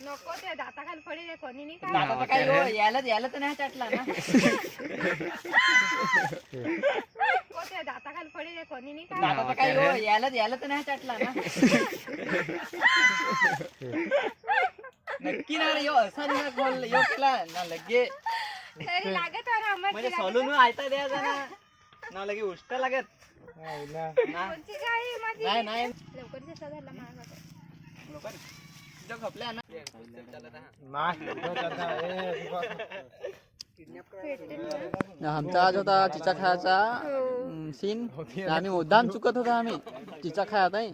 नको ते दाताखाली पडी रे कोणी नाही काय? दादा तर काय हो, यायला यायला तर नाही चाटला ना. नको ते दाताखाली पडी रे कोणी नाही काय? दादा तर काय हो, यायला यायला तर नाही चाटला ना. नक्की ना रे, यो असा नाही ना यो केला ना लगे. तरी लागत हो ना म्हणजे. सोलून आयता द्यायचा ना ना लगे उष्ट लागत. ना. कोणची गाडी माझी? नाही नाही. लवकर जसा झाला माझा ना आमचा आज होता चिचा खायचा सीन. आम्ही मुद्दाम चुकत होता आम्ही. चिचा खायत आहे.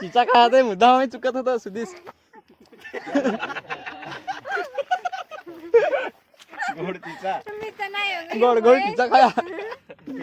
चिचा खायत आहे मुद्दाम आम्ही चुकत होतो नाही हो. गोड गोड चिचा खाया.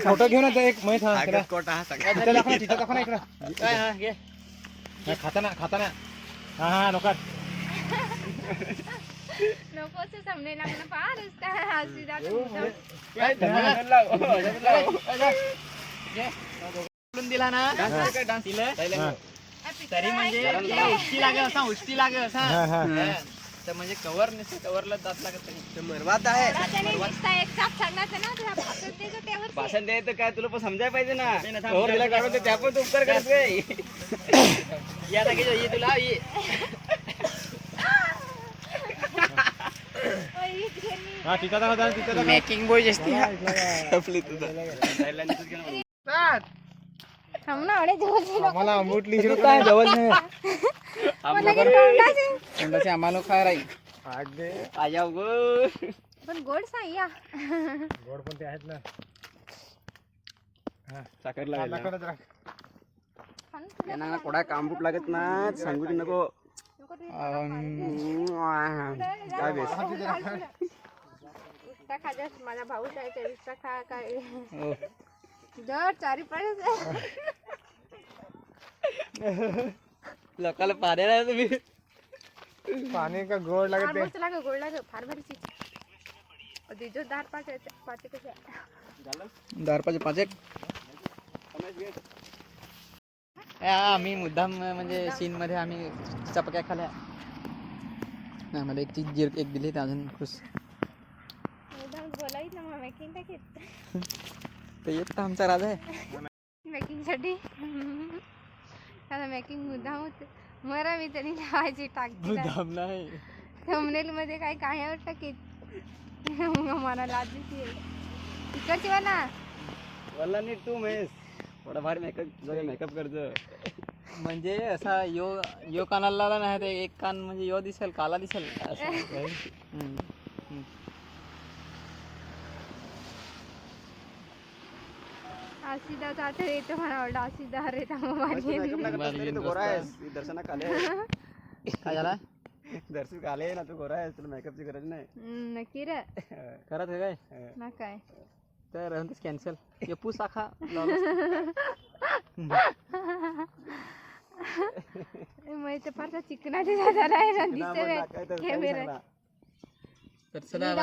फोटो घेऊन एक माहीत हा हा. हा, खाताना खाताना हा हा नका. नको असं समजेल. बोलून दिला ना. काय डान्स दिलं. तरी म्हणजे तुला उष्टी लागेल असा उष्टी लागेल असा. हा, हा. हा. तर म्हणजे कवर नसते कवरला दात लागत नाही. त्यावरती. भाषण द्याय तर काय तुला पण समजायला पाहिजे ना. कवर दिला काढून त्या पण तू उपकार करत काय या टाकीच्या ये तुला ये. ओय, इकडे मी. हा तिथं थांब ना, काय जवळ नाही तोंडाचे. तोंडाचे आम्हाला खाय राहील आया गो पण गोड सांग या गोड पण ते आहेत ना साखर हा, लागत ना सांगू दे नको काय बेस माझा भाऊ काय खा काय जर चारी पाच लोकांना पाण्याला तुम्ही. पाणी का गोड लागत मस्त लाग गोड लाग फार भारी चीज. दिजो दार पाच पाच कशा दहा रुपयाचे पाच एक आम्ही मुद्दाम म्हणजे सीन मध्ये आम्ही चपक्या खाल्या. नाही मला एक चीज एक दिली तर अजून खुश. बोलायच ना मग मेकिंग टाकीत तर येत आमचा राजा आहे. मेकिंगसाठी. आता मेकिंग मुद्दाम होते. मरा मी तरी लावायची टाकते मुद्दाम नाही. थंबनेल मध्ये काय काय टाकीत मला लाज येते तिकडची ना वल्ला नीट तू महेश. थोडा भारी मेकअप जरा मेकअप करतो. म्हणजे असा यो यो कानाला नाही ते एक कान म्हणजे यो दिसेल काला दिसेल असं. आसिदा जाते येतो मला आवडलं असतं तू गोरा आहेस. दर्शना काले काय झाला? दर्शन काले ना तू गोरा आहेस तुला मेकअपची गरज नाही. नक्की रे. करत आहे काय? ना काय? तर कॅन्सल ये पू साखा मग ते फारसा चिकनाची झाला आहे ना तर कॅमेरा चला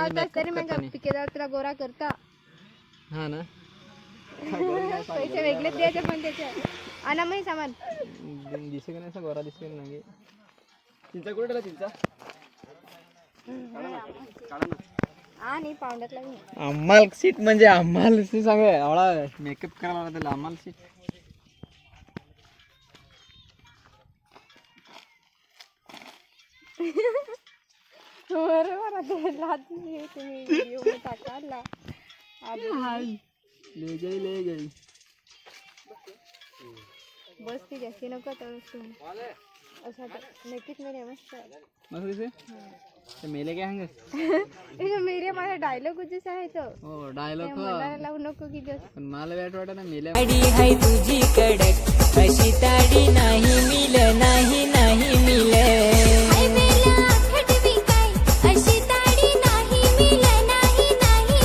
तरी तुला गोरा करता. हा ना? पैसे वेगळेच द्यायचे पण त्याचे. आणा मग सामान. दिसे का नाही असं गोरा दिसेल नाही चिंचा कुठे ठेवला चिंचा? आणि पावड्यातला मी आम्हाला सीट म्हणजे आम्हाला सीट सांगा. एवढा मेकअप करायला लागला आम्हाला सीट. बरोबर आता लादी तुम्ही टाकायला. आधी ले गई ले गई बस ती जास्ती नको तर असं नक्कीच मेरे मस्त मस्त दिसे ते मेले काय हंगस हे मेरे माझा डायलॉग जसा आहे तो. हो डायलॉग मला लावू नको की जस पण मला वाट वाटत ना मेल्या ताडी हाय तुझी कडक. अशी ताडी नाही. Mill mill